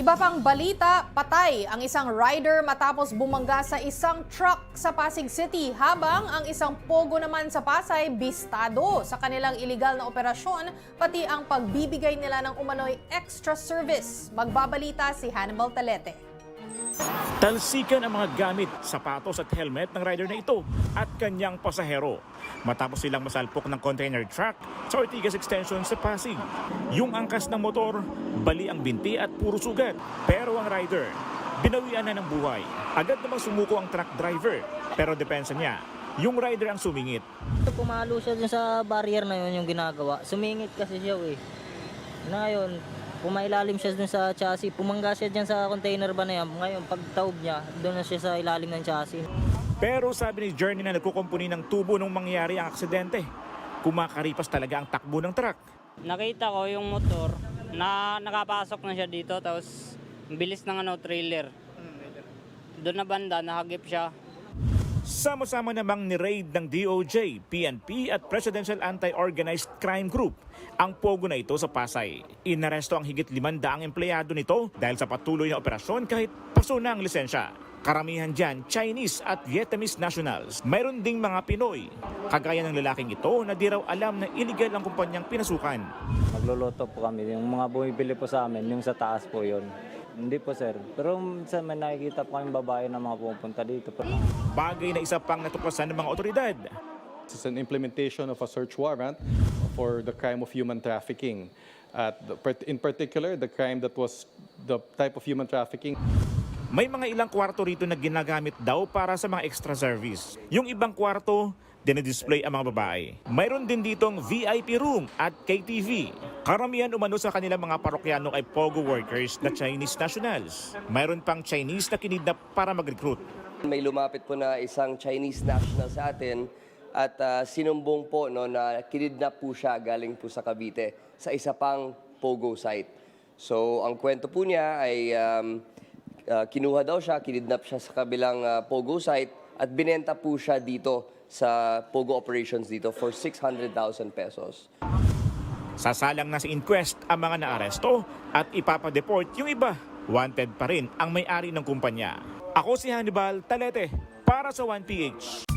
Iba pang balita, patay ang isang rider matapos bumangga sa isang truck sa Pasig City habang ang isang pogo naman sa Pasay bistado sa kanilang iligal na operasyon pati ang pagbibigay nila ng umano'y extra service. Magbabalita si Hannibal Talete. Talsikan ang mga gamit, sapatos at helmet ng rider na ito at kanyang pasahero. Matapos silang masalpok ng container truck sa Ortigas Extension sa Pasig. Yung angkas ng motor, bali ang binti at puro sugat. Pero ang rider, binawian na ng buhay. Agad namang sumuko ang truck driver. Pero depensa niya, yung rider ang sumingit. Pumalo siya sa barrier na yun yung ginagawa. Sumingit kasi siya eh. Na yun, pumailalim siya dun sa chassis. Pumangga siya dyan sa container ba na yan. Ngayon, pag taob niya, doon na siya sa ilalim ng chassis. Pero sabi ni Journey na nagkukumpuni ng tubo nung mangyari ang aksidente. Kumakaripas talaga ang takbo ng truck. Nakita ko yung motor na nakapasok na siya dito tapos bilis ng ano trailer. Doon na banda nakagip siya. Sama-sama namang ni-raid ng DOJ, PNP at Presidential Anti-Organized Crime Group ang pogo na ito sa Pasay. Inaresto ang higit 500 empleyado nito dahil sa patuloy na operasyon kahit paso na ang lisensya. Karamihan dyan, Chinese at Vietnamese nationals. Mayroon ding mga Pinoy. Kagaya ng lalaking ito na di raw alam na illegal ang kumpanyang pinasukan. Magluluto po kami. Yung mga bumibili po sa amin, yung sa taas po yon. Hindi po sir. Pero minsan may nakikita po kami babae na mga pumupunta dito. Pero Bagay na isa pang natuklasan ng mga otoridad. This is an implementation of a search warrant for the crime of human trafficking. At the, in particular, the crime that was the type of human trafficking May mga ilang kwarto rito na ginagamit daw para sa mga extra service. Yung ibang kwarto, dinidisplay ang mga babae. Mayroon din ditong VIP room at KTV. Karamihan umano sa kanilang mga parokyano ay POGO workers na Chinese nationals. Mayroon pang Chinese na kinidnap para mag-recruit. May lumapit po na isang Chinese national sa atin at ah, sinumbong po no, na kinidnap po siya galing po sa Cavite sa isa pang Pogo site. So ang kwento po niya ay um, ah, kinuha daw siya, kinidnap siya sa kabilang ah, Pogo site at binenta po siya dito sa Pogo operations dito for 600,000 pesos. Sasalang na sa inquest ang mga naaresto at ipapadeport yung iba. Wanted pa rin ang may-ari ng kumpanya. Ako si Hannibal Talete para sa 1PH.